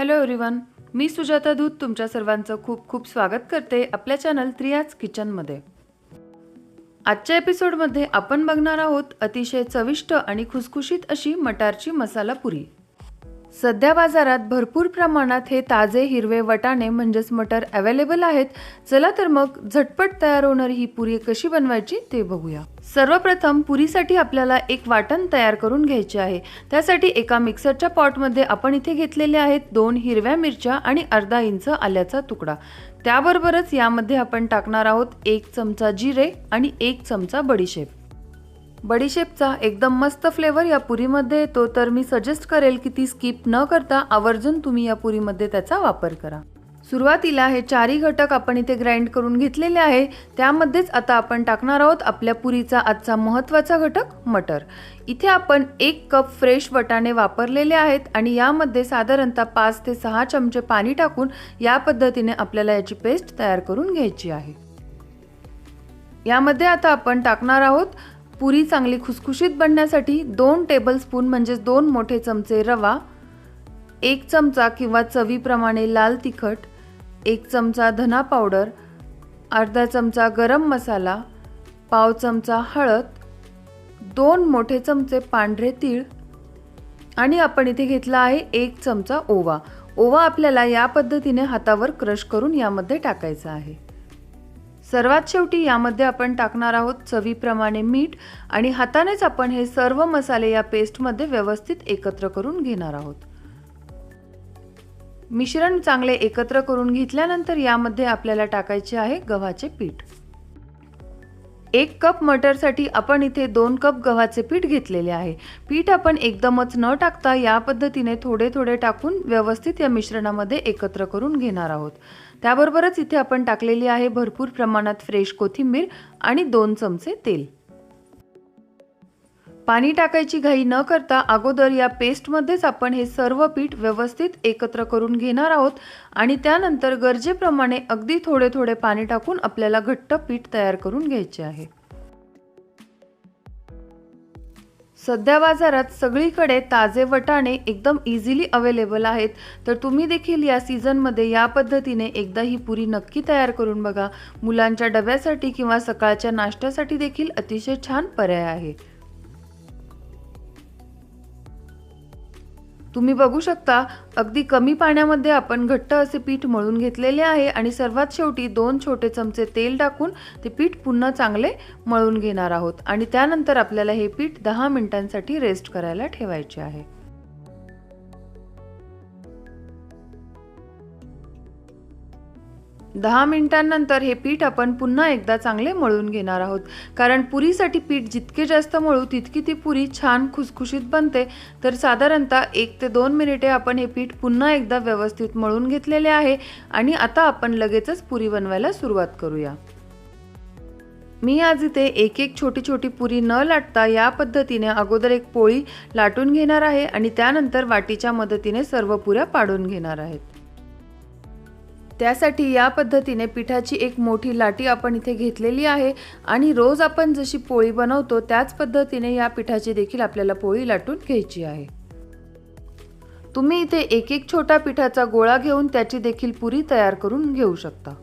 Hello everyone मी सुजाता दूत तुमच्या सर्वांचं खूप खूप स्वागत करते आपल्या चॅनल त्रियाज किचनमध्ये आजच्या एपिसोडमध्ये आपण बघणार आहोत अतिशय चविष्ट आणि खुसखुशीत अशी मटारची मसाला पुरी. सध्या बाजारात भरपूर प्रमाणात हे ताजे हिरवे वटाणे म्हणजेच मटर अवेलेबल आहेत. चला तर मग झटपट तयार होणारी ही पुरी कशी बनवायची ते बघूया. सर्वप्रथम पुरीसाठी आपल्याला एक वाटण तयार करून घ्यायचे आहे. त्यासाठी एका मिक्सरच्या पॉटमध्ये आपण इथे घेतलेले आहेत दोन हिरव्या मिरच्या आणि अर्धा इंच आल्याचा तुकडा. त्याबरोबरच यामध्ये आपण टाकणार आहोत एक चमचा जिरे आणि एक चमचा बडीशेप. बडीशेपचा एकदम मस्त फ्लेवर या पुरीमध्ये येतो तर मी सजेस्ट करेल की ती स्किप न करता आवर्जून तुम्ही या पुरीमध्ये त्याचा वापर करा. सुरुवातीला हे चारही घटक आपण इथे ग्राइंड करून घेतलेले आहे त्यामध्येच आता आपण टाकणार आहोत आपल्या पुरीचा आजचा महत्त्वाचा घटक मटर. इथे आपण एक कप फ्रेश वटाणे वापरलेले आहेत आणि यामध्ये साधारणतः पाच ते सहा चमचे पाणी टाकून या पद्धतीने आपल्याला याची पेस्ट तयार करून घ्यायची आहे. यामध्ये आता आपण टाकणार आहोत पुरी चांगली खुसखुशीत बनण्यासाठी दोन टेबलस्पून म्हणजेच दोन मोठे चमचे रवा एक चमचा किंवा चवीप्रमाणे लाल तिखट एक चमचा धना पावडर अर्धा चमचा गरम मसाला पाव चमचा हळद दोन मोठे चमचे पांढरे तीळ आणि आपण इथे घेतला आहे एक चमचा ओवा. ओवा आपल्याला या पद्धतीने हातावर क्रश करून यामध्ये टाकायचा आहे. सर्वात शेवटी यामध्ये आपण टाकणार आहोत चवीप्रमाणे मीठ आणि हातानेच आपण हे सर्व मसाले या पेस्टमध्ये व्यवस्थित एकत्र करून घेणार आहोत. मिश्रण चांगले एकत्र करून घेतल्यानंतर यामध्ये आपल्याला टाकायचे आहे गव्हाचे पीठ. एक कप मटरसाठी आपण इथे दोन कप गव्हाचे पीठ घेतलेले आहे. पीठ आपण एकदमच न टाकता या पद्धतीने थोडे थोडे टाकून व्यवस्थित या मिश्रणामध्ये एकत्र करून घेणार आहोत. त्याबरोबरच इथे आपण टाकलेली आहे भरपूर प्रमाणात फ्रेश कोथिंबीर आणि दोन चमचे तेल. पाणी टाकायची घाई न करता अगोदर या पेस्टमध्येच आपण हे सर्व पीठ व्यवस्थित एकत्र करून घेणार आहोत आणि त्यानंतर गरजेप्रमाणे अगदी थोडे थोडे पाणी टाकून आपल्याला घट्ट पीठ तयार करून घ्यायचे आहे. सध्या बाजारात सगळीकडे ताजे वटाणे एकदम इझिली अवेलेबल आहेत. तर तुम्ही देखील या सीझनमध्ये या पद्धतीने एकदा ही पुरी नक्की तयार करून बघा. मुलांच्या डब्यासाठी किंवा सकाळच्या नाश्त्यासाठी देखील अतिशय छान पर्याय आहे. तुम्ही बघू शकता अगदी कमी पाण्यामध्ये आपण घट्ट असे पीठ मळून घेतलेले आहे आणि सर्वात शेवटी दोन छोटे चमचे तेल टाकून ते पीठ पुन्हा चांगले मळून घेणार आहोत. आणि त्यानंतर आपल्याला हे पीठ दहा मिनिटांसाठी रेस्ट करायला ठेवायचे आहे. दहा मिनिटांनंतर हे पीठ आपण पुन्हा एकदा चांगले मळून घेणार आहोत. कारण पुरीसाठी पीठ जितके जास्त मळू तितकी ती पुरी छान खुसखुशीत बनते. तर साधारणतः एक ते दोन मिनिटे आपण हे पीठ पुन्हा एकदा व्यवस्थित मळून घेतलेले आहे. आणि आता आपण लगेचच पुरी बनवायला सुरुवात करूया. मी आज इथे एक एक छोटी छोटी पुरी न लाटता या पद्धतीने अगोदर एक पोळी लाटून घेणार आहे. आणि त्यानंतर वाटीच्या मदतीने सर्व पुऱ्या पाडून घेणार आहेत. त्यासाठी या पद्धतीने पिठाची एक मोठी लाटी आपण इथे घेतलेली आहे. आणि रोज आपण जशी पोळी बनवतो त्याच पद्धतीने या पिठाची देखील आपल्याला पोळी लाटून घ्यायची आहे. तुम्ही इथे एक एक छोटा पिठाचा गोळा घेऊन त्याची देखील पुरी तयार करून घेऊ शकता.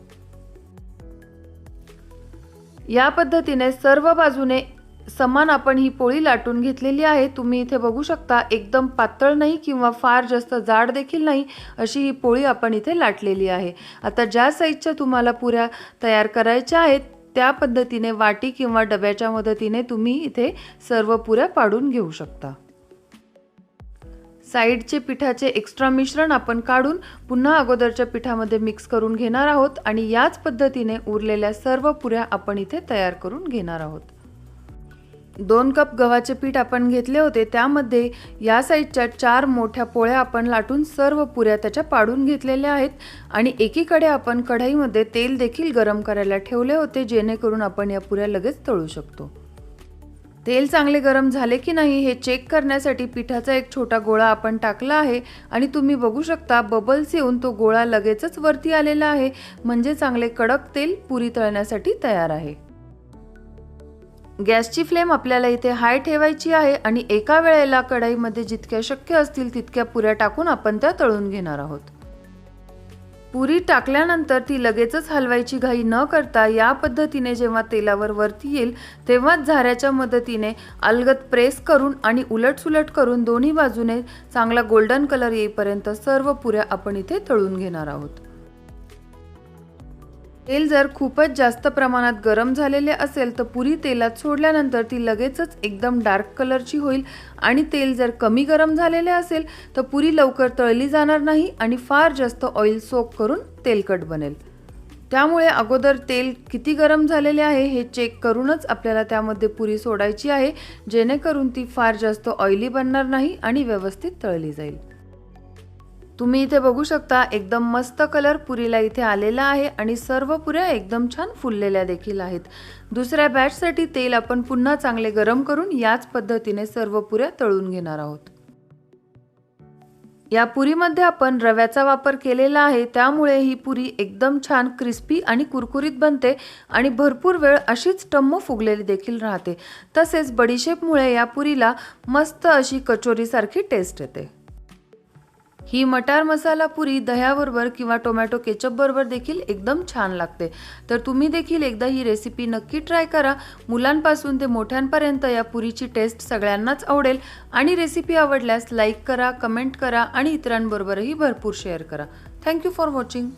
या पद्धतीने सर्व बाजूने समान आपण ही पोळी लाटून घेतलेली आहे. तुम्ही इथे बघू शकता एकदम पातळ नाही किंवा फार जास्त जाड देखील नाही अशी ही पोळी आपण इथे लाटलेली आहे. आता ज्या साईजच्या तुम्हाला पुऱ्या तयार करायच्या आहेत त्या पद्धतीने वाटी किंवा डब्याच्या मदतीने तुम्ही इथे सर्व पुऱ्या पाडून घेऊ शकता. साईडचे पिठाचे एक्स्ट्रा मिश्रण आपण काढून पुन्हा अगोदरच्या पिठामध्ये मिक्स करून घेणार आहोत आणि याच पद्धतीने उरलेल्या सर्व पुऱ्या आपण इथे तयार करून घेणार आहोत. दोन कप गव्हाचे पीठ आपण घेतले होते त्यामध्ये या साईडच्या चार मोठ्या पोळ्या आपण लाटून सर्व पुऱ्या त्याच्या पाडून घेतलेल्या आहेत. आणि एकीकडे आपण कढईमध्ये तेल देखील गरम करायला ठेवले होते जेणेकरून आपण या पुऱ्या लगेच तळू शकतो. तेल चांगले गरम झाले की नाही हे चेक करण्यासाठी पिठाचा एक छोटा गोळा आपण टाकला आहे. आणि तुम्ही बघू शकता बबल्स येऊन तो गोळा लगेचच वरती आलेला आहे. म्हणजे चांगले कडक तेल पुरी तळण्यासाठी तयार आहे. गॅसची फ्लेम आपल्याला इथे हाय ठेवायची आहे आणि एका वेळेला कढाईमध्ये जितक्या शक्य असतील तितक्या पुऱ्या टाकून आपण त्या तळून घेणार आहोत. पुरी टाकल्यानंतर ती लगेचच हलवायची घाई न करता या पद्धतीने जेव्हा तेलावर वरती येईल तेव्हाच झाऱ्याच्या मदतीने अलगत प्रेस करून आणि उलटसुलट करून दोन्ही बाजूने चांगला गोल्डन कलर येईपर्यंत सर्व पुऱ्या आपण इथे तळून घेणार आहोत. तेल जर खूपच जास्त प्रमाणात गरम झालेले असेल तर पुरी तेलात सोडल्यानंतर ती लगेचच एकदम डार्क कलरची होईल. आणि तेल जर कमी गरम झालेले असेल तर पुरी लवकर तळली जाणार नाही आणि फार जास्त ऑइल सोक करून तेलकट बनेल. त्यामुळे अगोदर तेल किती गरम झालेले आहे हे चेक करूनच आपल्याला त्यामध्ये पुरी सोडायची आहे जेणेकरून ती फार जास्त ऑइली बनणार नाही आणि व्यवस्थित तळली जाईल. तुम्ही इथे बघू शकता एकदम मस्त कलर पुरीला इथे आलेला आहे आणि सर्व पुऱ्या एकदम छान फुललेल्या देखील आहेत. दुसऱ्या बॅचसाठी तेल आपण पुन्हा चांगले गरम करून याच पद्धतीने सर्व पुऱ्या तळून घेणार आहोत. या पुरीमध्ये आपण रव्याचा वापर केलेला आहे त्यामुळे ही पुरी एकदम छान क्रिस्पी आणि कुरकुरीत बनते आणि भरपूर वेळ अशीच टम्म फुगलेली देखील राहते. तसेच बडीशेपमुळे या पुरीला मस्त अशी कचोरीसारखी टेस्ट येते. ही मटार मसाला पुरी दह्याबरोबर किंवा टोमॅटो केचपबरोबर देखील एकदम छान लागते. तर तुम्ही देखील एकदा ही रेसिपी नक्की ट्राय करा. मुलांपासून ते मोठ्यांपर्यंत या पुरीची टेस्ट सगळ्यांनाच आवडेल. आणि रेसिपी आवडल्यास लाईक करा कमेंट करा आणि इतरांबरोबरही भरपूर शेअर करा. Thank you for watching